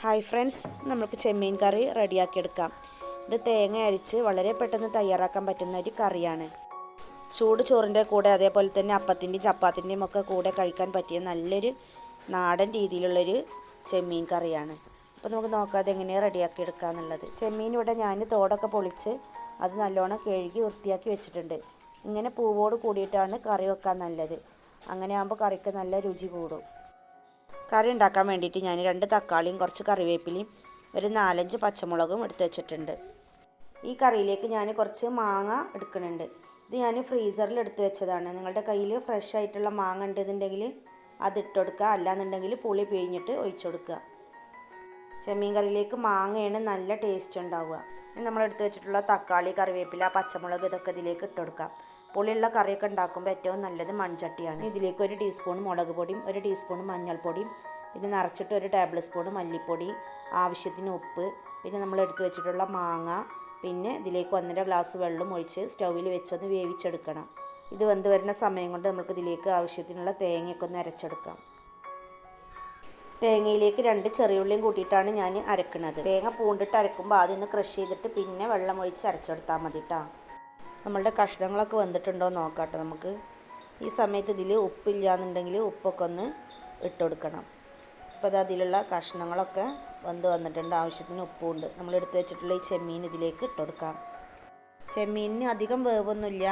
Hi friends നമുക്ക് ചെമ്മീൻ കറി റെഡിയാക്കിയെടുക്കാം. ഇത് തേങ്ങ അരിച്ച് വളരെ പെട്ടെന്ന് തയ്യാറാക്കാൻ പറ്റുന്ന ഒരു കറിയാണ്. ചൂട് ചോറിന്റെ കൂടെ അതേപോലെ തന്നെ അപ്പത്തിന്റെയും ചപ്പാത്തിന്റെയും ഒക്കെ കൂടെ കഴിക്കാൻ പറ്റിയ നല്ലൊരു നാടൻ രീതിയിലുള്ളൊരു ചെമ്മീൻ കറിയാണ്. അപ്പോൾ നമുക്ക് നോക്കാതെ എങ്ങനെയാണ് റെഡിയാക്കി എടുക്കുക എന്നുള്ളത്. ചെമ്മീൻ ഇവിടെ ഞാൻ തോടൊക്കെ പൊളിച്ച് അത് നല്ലോണം കഴുകി വൃത്തിയാക്കി വെച്ചിട്ടുണ്ട്. ഇങ്ങനെ പൂവോട് കൂടിയിട്ടാണ് കറി വെക്കാൻ നല്ലത്. അങ്ങനെ ആകുമ്പോൾ കറിക്ക് നല്ല രുചി കൂടും. കറി ഉണ്ടാക്കാൻ വേണ്ടിയിട്ട് ഞാൻ രണ്ട് തക്കാളിയും കുറച്ച് കറിവേപ്പിലയും ഒരു നാലഞ്ച് പച്ചമുളകും എടുത്തു വെച്ചിട്ടുണ്ട്. ഈ കറിയിലേക്ക് ഞാൻ കുറച്ച് മാങ്ങ എടുക്കുന്നുണ്ട്. ഇത് ഞാൻ ഫ്രീസറിൽ എടുത്തു വെച്ചതാണ്. നിങ്ങളുടെ കയ്യിൽ ഫ്രഷ് ആയിട്ടുള്ള മാങ്ങ ഉണ്ടെന്നുണ്ടെങ്കിൽ അത് ഇട്ടുകൊടുക്കുക അല്ലാന്നുണ്ടെങ്കിൽ പുളി പിഴിഞ്ഞിട്ട് ഒഴിച്ചു കൊടുക്കുക. ചെമ്മീൻ കറിയിലേക്ക് മാങ്ങയാണ് നല്ല ടേസ്റ്റ് ഉണ്ടാവുക. നമ്മൾ എടുത്തു വെച്ചിട്ടുള്ള തക്കാളി കറിവേപ്പില പച്ചമുളക് ഇതൊക്കെ ഇതിലേക്ക് ഇട്ട് കൊടുക്കാം. പുളിയുള്ള കറിയൊക്കെ ഉണ്ടാക്കുമ്പോൾ ഏറ്റവും നല്ലത് മൺചട്ടിയാണ്. ഇതിലേക്ക് ഒരു ടീസ്പൂൺ മുളക് പൊടിയും ഒരു ടീസ്പൂൺ മഞ്ഞൾപ്പൊടിയും പിന്നെ നിറച്ചിട്ട് ഒരു ടേബിൾ സ്പൂൺ മല്ലിപ്പൊടി ആവശ്യത്തിന് ഉപ്പ് പിന്നെ നമ്മൾ എടുത്തു വെച്ചിട്ടുള്ള മാങ്ങ പിന്നെ ഇതിലേക്ക് ഒന്നര ഗ്ലാസ് വെള്ളം ഒഴിച്ച് സ്റ്റൗവിൽ വെച്ചൊന്ന് വേവിച്ചെടുക്കണം. ഇത് വെന്ത് വരുന്ന സമയം കൊണ്ട് നമുക്ക് ഇതിലേക്ക് ആവശ്യത്തിനുള്ള തേങ്ങയൊക്കെ ഒന്ന് അരച്ചെടുക്കാം. തേങ്ങയിലേക്ക് രണ്ട് ചെറിയുള്ളിയും കൂട്ടിയിട്ടാണ് ഞാൻ അരക്കുന്നത്. തേങ്ങ പൂണ്ടിട്ട് അരക്കുമ്പോൾ ആദ്യം ഒന്ന് ക്രഷ് ചെയ്തിട്ട് പിന്നെ വെള്ളം ഒഴിച്ച് അരച്ചെടുത്താൽ മതി കേട്ടോ നമ്മളുടെ കഷ്ണങ്ങളൊക്കെ വന്നിട്ടുണ്ടോ എന്ന് നോക്കാട്ടെ നമുക്ക്. ഈ സമയത്ത് ഇതിൽ ഉപ്പില്ല എന്നുണ്ടെങ്കിൽ ഉപ്പൊക്കെ ഒന്ന് ഇട്ട് കൊടുക്കണം. അപ്പോൾ അത് അതിലുള്ള കഷ്ണങ്ങളൊക്കെ വെന്ത് വന്നിട്ടുണ്ട്. ആവശ്യത്തിന് ഉപ്പുണ്ട്. നമ്മൾ എടുത്തു വെച്ചിട്ടുള്ള ഈ ചെമ്മീൻ ഇതിലേക്ക് ഇട്ട് കൊടുക്കാം. ചെമ്മീനിന് അധികം വേവൊന്നുമില്ല.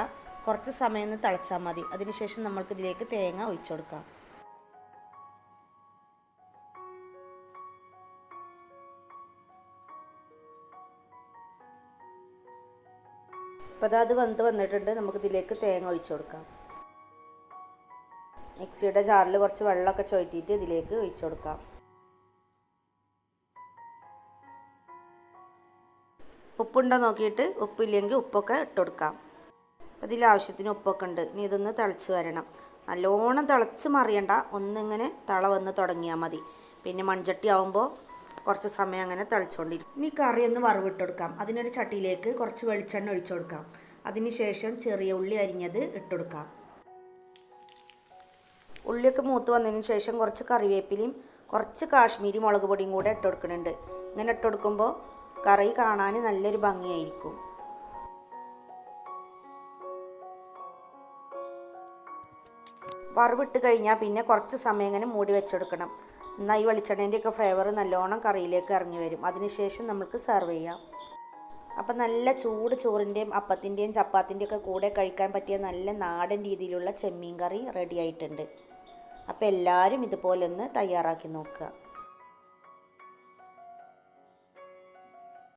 കുറച്ച് സമയം ഒന്ന് തിളച്ചാൽ മതി. അതിനുശേഷം നമ്മൾക്ക് ഇതിലേക്ക് തേങ്ങ ഒഴിച്ചു കൊടുക്കാം. അപ്പോൾ അത് വെന്ത് വന്നിട്ടുണ്ട്. നമുക്ക് ഇതിലേക്ക് തേങ്ങ ഒഴിച്ചു കൊടുക്കാം. മിക്സിയുടെ ജാറിൽ കുറച്ച് വെള്ളമൊക്കെ ചുഴറ്റിയിട്ട് ഇതിലേക്ക് ഒഴിച്ചു കൊടുക്കാം. ഉപ്പുണ്ടോ നോക്കിയിട്ട്? ഉപ്പില്ലെങ്കിൽ ഉപ്പൊക്കെ ഇട്ട് കൊടുക്കാം. അതിൽ ആവശ്യത്തിന് ഉപ്പൊക്കെ ഉണ്ട്. ഇനി ഇതൊന്ന് തിളച്ച് വരണം. നല്ലോണം തിളച്ച് മറിയണ്ട. ഒന്നിങ്ങനെ തള വന്ന് തുടങ്ങിയാൽ മതി. പിന്നെ മൺചട്ടി ആവുമ്പോൾ കുറച്ച് സമയം അങ്ങനെ തിളച്ചുകൊണ്ടിരിക്കും ഇനി കറി ഒന്ന് വറവിട്ട് കൊടുക്കാം. അതിനൊരു ചട്ടിയിലേക്ക് കുറച്ച് വെളിച്ചെണ്ണ ഒഴിച്ചു കൊടുക്കാം. അതിനുശേഷം ചെറിയ ഉള്ളി അരിഞ്ഞത് ഇട്ടുകൊടുക്കാം ഉള്ളിയൊക്കെ മൂത്ത് വന്നതിന് ശേഷം കുറച്ച് കറിവേപ്പിലയും കുറച്ച് കാശ്മീരി മുളക് പൊടിയും കൂടെ ഇട്ട് കൊടുക്കുന്നുണ്ട്. ഇങ്ങനെ ഇട്ട് കൊടുക്കുമ്പോൾ കറി കാണാൻ നല്ലൊരു ഭംഗിയായിരിക്കും. വറവിട്ട് കഴിഞ്ഞാൽ പിന്നെ കുറച്ച് സമയം ഇങ്ങനെ മൂടി വെച്ചെടുക്കണം എന്നാൽ ഈ വെളിച്ചെണ്ണേന്റെയൊക്കെ ഫ്ലേവർ നല്ലോണം കറിയിലേക്ക് ഇറങ്ങി വരും. അതിനുശേഷം നമുക്ക് സെർവ് ചെയ്യാം. അപ്പം നല്ല ചൂട് ചോറിന്റെയും അപ്പത്തിന്റെയും ചപ്പാത്തിന്റെയും ഒക്കെ കൂടെ കഴിക്കാൻ പറ്റിയ നല്ല നാടൻ രീതിയിലുള്ള ചെമ്മീൻ കറി റെഡി ആയിട്ടുണ്ട്. അപ്പോൾ എല്ലാവരും ഇതുപോലെ ഒന്ന് തയ്യാറാക്കി നോക്കുക.